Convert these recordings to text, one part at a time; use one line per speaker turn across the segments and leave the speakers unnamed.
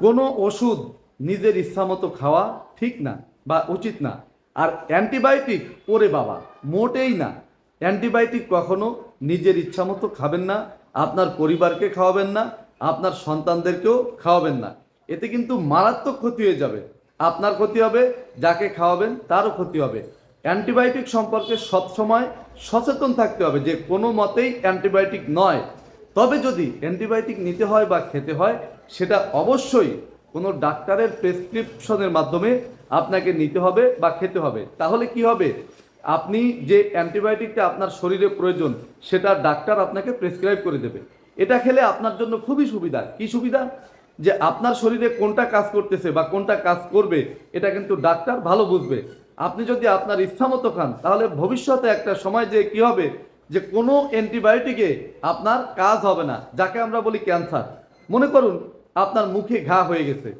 কোনো ওষুধ নিজের ইচ্ছামতো খাওয়া ঠিক না বা উচিত না। আর অ্যান্টিবায়োটিক, ওরে বাবা, মোটেই না। অ্যান্টিবায়োটিক কখনো নিজের ইচ্ছামতো খাবেন না, আপনার পরিবারকে খাওয়াবেন না, আপনার সন্তানদেরকেও খাওয়াবেন না। এতে কিন্তু মারাত্মক ক্ষতি হয়ে যাবে। আপনার ক্ষতি হবে, যাকে খাওয়াবেন তারও ক্ষতি হবে। অ্যান্টিবায়োটিক সম্পর্কে সবসময় সচেতন থাকতে হবে যে কোনো মতেই অ্যান্টিবায়োটিক নয়। তবে যদি অ্যান্টিবায়োটিক নিতে হয় বা খেতে হয়, সেটা অবশ্যই কোনো ডাক্তারের প্রেসক্রিপশনের মাধ্যমে আপনাকে নিতে হবে বা খেতে হবে। তাহলে কি হবে? আপনি যে অ্যান্টিবায়োটিকটা আপনার শরীরে প্রয়োজন, সেটা ডাক্তার আপনাকে প্রেসক্রাইব করে দেবে। এটা খেলে আপনার জন্য খুবই সুবিধা। কি সুবিধা? যে আপনার শরীরে কোনটা কাজ করতেছে বা কোনটা কাজ করবে, এটা কিন্তু ডাক্তার ভালো বুঝবে। আপনি যদি আপনার ইচ্ছামতো খান, তাহলে ভবিষ্যতে একটা সময় যে কি হবে যে কোনো অ্যান্টিবায়োটিকে আপনার কাজ হবে না, যাকে আমরা বলি ক্যান্সার। মনে করুন, আপনার মুখে ঘা হয়ে গেছে।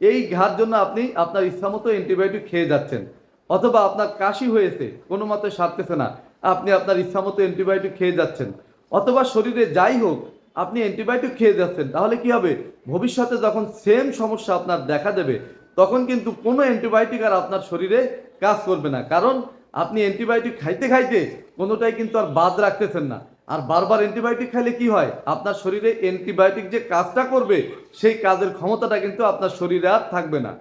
এই ঘার জন্য আপনি আপনার ইচ্ছামতো অ্যান্টিবায়োটিক খেয়ে যাচ্ছেন। অথবা আপনার কাশি হয়েছে, কোনো মতে সারতেছে না, আপনি আপনার ইচ্ছামতো অ্যান্টিবায়োটিক খেয়ে যাচ্ছেন। অথবা শরীরে যাই হোক, আপনি অ্যান্টিবায়োটিক খেয়ে যাচ্ছেন, তাহলে কি হবে? ভবিষ্যতে যখন সেম সমস্যা আপনার দেখা দেবে, তখন কিন্তু কোনো অ্যান্টিবায়োটিক আর আপনার শরীরে কাজ করবে না। কারণ আপনি অ্যান্টিবায়োটিক খাইতে খাইতে কোনোটাই কিন্তু আর বাদ রাখতেছেন না। আর বারবার অ্যান্টিবায়োটিক খাইলে কি হয়? আপনার শরীরে অ্যান্টিবায়োটিক যে কাজটা করবে, সেই কাজের ক্ষমতাটা কিন্তু আপনার শরীরে আর থাকবে না।